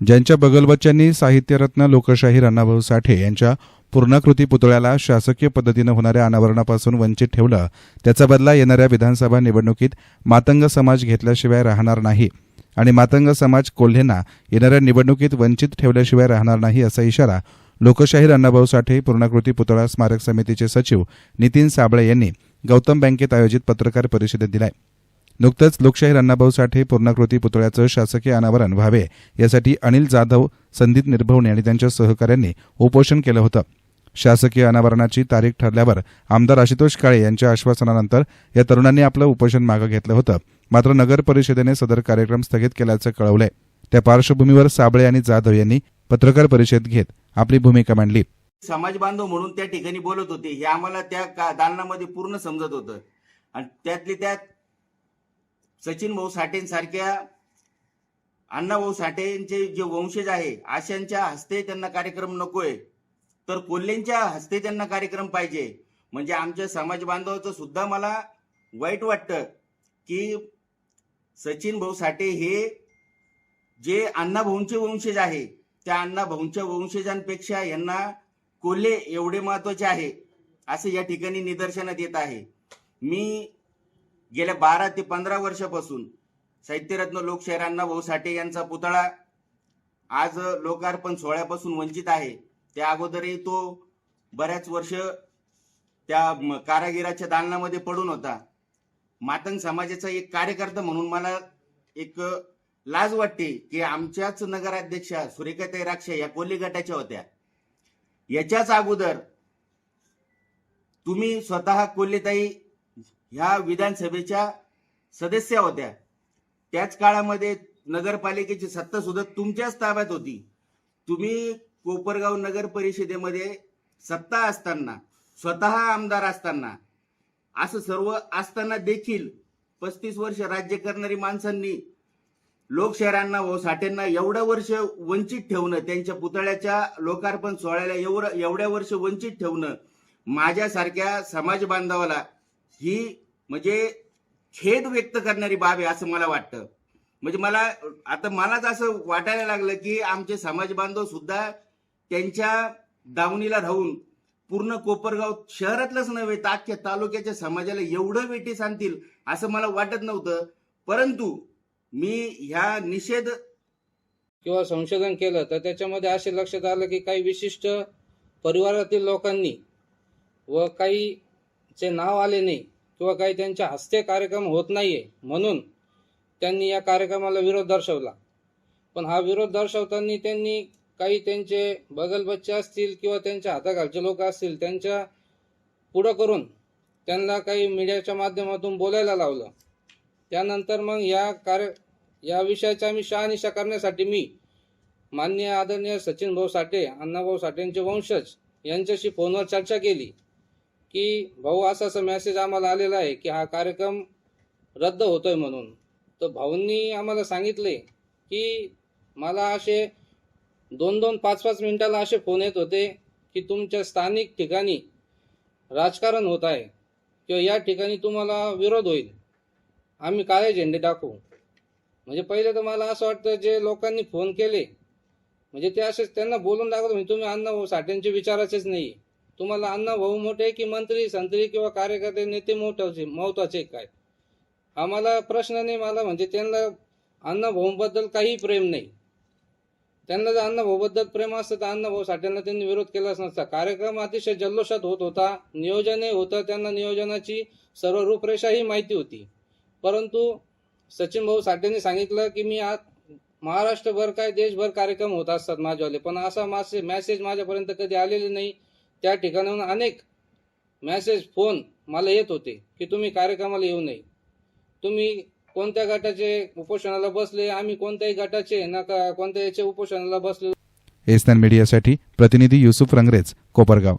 ज्यांच्या बगलबच्च्यांनी साहित्यरत्न लोकशाहीर अण्णाभाऊ साठे यांच्या पूर्णाकृती पुतळ्याला शासकीय पद्धतीनं होणाऱ्या अनावरणापासून वंचित ठेवलं त्याचा बदला येणाऱ्या विधानसभा निवडणुकीत मातंग समाज घेतल्याशिवाय राहणार नाही आणि मातंग समाज कोल्हेंना येणाऱ्या निवडणुकीत वंचित ठेवल्याशिवाय राहणार नाही असा इशारा लोकशाहीर अण्णाभाऊ साठे पूर्णाकृती पुतळा स्मारक समितीचे सचिव नितीन साबळे यांनी गौतम बँकेत आयोजित पत्रकार परिषदेत दिलाय. नुकतंच लोकशाहीर अण्णाभाऊ साठे पूर्णाकृती पुतळ्याचं शासकीय अनावरण व्हावे यासाठी अनिल जाधव संदीप निर्भवणे आणि त्यांच्या सहकाऱ्यांनी उपोषण केलं होतं. शासकीय अनावरणाची तारीख ठरल्यावर आमदार आशुतोष काळे यांच्या आश्वासनानंतर या तरुणांनी आपलं उपोषण मागं घेतलं होतं. मात्र नगर परिषदेने सदर कार्यक्रम स्थगित केल्याचं कळवलंय. त्या पार्श्वभूमीवर साबळे आणि जाधव यांनी पत्रकार परिषद घेत आपली भूमिका मांडली. समाज बांधव म्हणून त्या ठिकाणी बोलत होते. हे आम्हाला त्या दालनामध्ये पूर्ण समजत होतं. आणि त्यातली त्यात सचिन भाऊ साठेंसारख्या अण्णाभाऊ साठेंचे जे वंशज आहे अशांच्या हस्ते त्यांना कार्यक्रम नकोय. तर कोल्हेंच्या हस्ते त्यांना कार्यक्रम पाहिजे. म्हणजे आमच्या समाज बांधवाचं सुद्धा मला वाईट वाटतं की सचिन भाऊ साठे हे जे अण्णाभाऊंचे वंशज आहे त्या अण्णाभाऊंच्या वंशजांपेक्षा यांना कोल्हे एवढे महत्त्वाचे आहे असे या ठिकाणी निदर्शनात येत आहे. मी गेल्या बारा ते पंधरा वर्षापासून साहित्यरत्न लोकशाहीर अण्णाभाऊ साठे यांचा पुतळा आज लोकार्पण सोहळ्यापासून वंचित आहे. त्या अगोदरही तो बऱ्याच वर्ष त्या कारागिराच्या दालनामध्ये पडून होता. मातंग समाजाचा एक कार्यकर्ता म्हणून मला एक लाज वाटते की आमच्याच नगराध्यक्षा सुरेखाताई राक्षा या कोल्हे गटाच्या होत्या. याच्याच अगोदर तुम्ही स्वतः कोल्हेताई ह्या विधानसभेच्या सदस्य होत्या. त्याच काळामध्ये नगरपालिकेची सत्ता सुद्धा तुमच्याच ताब्यात होती. तुम्ही कोपरगाव नगर परिषदेमध्ये सत्ता असताना स्वतः आमदार असताना असं सर्व असताना देखील पस्तीस वर्ष राज्य करणारी माणसांनी लोकशहरांना व साठ्यांना एवढ्या वर्ष वंचित ठेवणं त्यांच्या पुतळ्याच्या लोकार्पण सोहळ्याला एवढं एवढ्या वर्ष वंचित ठेवणं माझ्यासारख्या समाज बांधवाला ही म्हणजे खेद व्यक्त करणारी बाब आहे असं मला वाटतं. म्हणजे मला आता मलाच असं वाटायला लागलं की आमचे समाज बांधव सुद्धा त्यांच्या दावणीला राहून पूर्ण कोपरगाव शहरातलंच नव्हे तर अख्ख्या तालुक्याच्या समाजाला एवढं वेटी सांगतील असं मला वाटत नव्हतं. परंतु मी ह्या निषेध किंवा संशोधन केलं तर त्याच्यामध्ये असे लक्षात आलं की काही विशिष्ट परिवारातील लोकांनी व काही चे नाव आले नाही किंवा काही त्यांच्या हस्ते कार्यक्रम होत नाहीये म्हणून त्यांनी या कार्यक्रमाला विरोध दर्शवला. पण हा विरोध दर्शवताना त्यांनी काही त्यांचे बगलबच्चे असतील किंवा त्यांच्या हाताखालचे लोक असतील त्यांच्या पुढं करून त्यांना काही मीडियाच्या माध्यमातून बोलायला लावलं. त्यानंतर मग या कार्य या विषयाचा मी शहानिशा करण्यासाठी मी माननीय आदरणीय सचिन भाऊ साठे अण्णाभाऊ साठेंचे वंशज यांच्याशी फोनवर चर्चा केली. की भाऊ असा असा मेसेज आम्हाला आलेला आहे की हा कार्यक्रम रद्द होतोय म्हणून. तर भाऊंनी आम्हाला सांगितले की मला असे दोन दोन पाच पाच मिनिटाला असे फोन येत होते की तुमच्या स्थानिक ठिकाणी राजकारण होत आहे किंवा या ठिकाणी तुम्हाला विरोध होईल. आम्ही काळे झेंडे टाकू म्हणजे पहिले तर मला असं वाटतं जे लोकांनी फोन केले म्हणजे ते असेच त्यांना बोलून दाखवतो म्हणजे तुम्ही अण्णाभाऊ साठ्यांचे विचाराचेच नाही. तुम्हाला अण्णाभाऊ मोठे की मंत्री संत्री किंवा कार्यकर्ते नेते मोठे महत्त्वाचे काय? आम्हाला प्रश्न नाही मला म्हणजे त्यांना अण्णाभाऊंबद्दल काही प्रेम नाही. त्यांना जर अण्णाभाऊबद्दल प्रेम असतं तर अण्णाभाऊ साठ्यांना त्यांनी विरोध केलाच नसता. कार्यक्रम अतिशय जल्लोषात होत होता नियोजनही होतं त्यांना नियोजनाची सर्व रूपरेषाही माहिती होती. परंतु सचिन भाऊ साठेंनी सांगितलं की मी आज महाराष्ट्रभर काय देशभर कार्यक्रम होत असतात माझ्यावाले पण असा मासे मॅसेज माझ्यापर्यंत कधी आलेले नाही. त्या ठिकाणाहून अनेक मॅसेज फोन मला येत होते की तुम्ही कार्यक्रमाला येऊ नये. तुम्ही कोणत्या गटाचे उपोषणाला बसले आम्ही कोणत्याही गटाचे ना का कोणत्या याचे उपोषणाला बसले एस्तान मीडियासाठी प्रतिनिधी युसुफ रंगरेज कोपरगाव.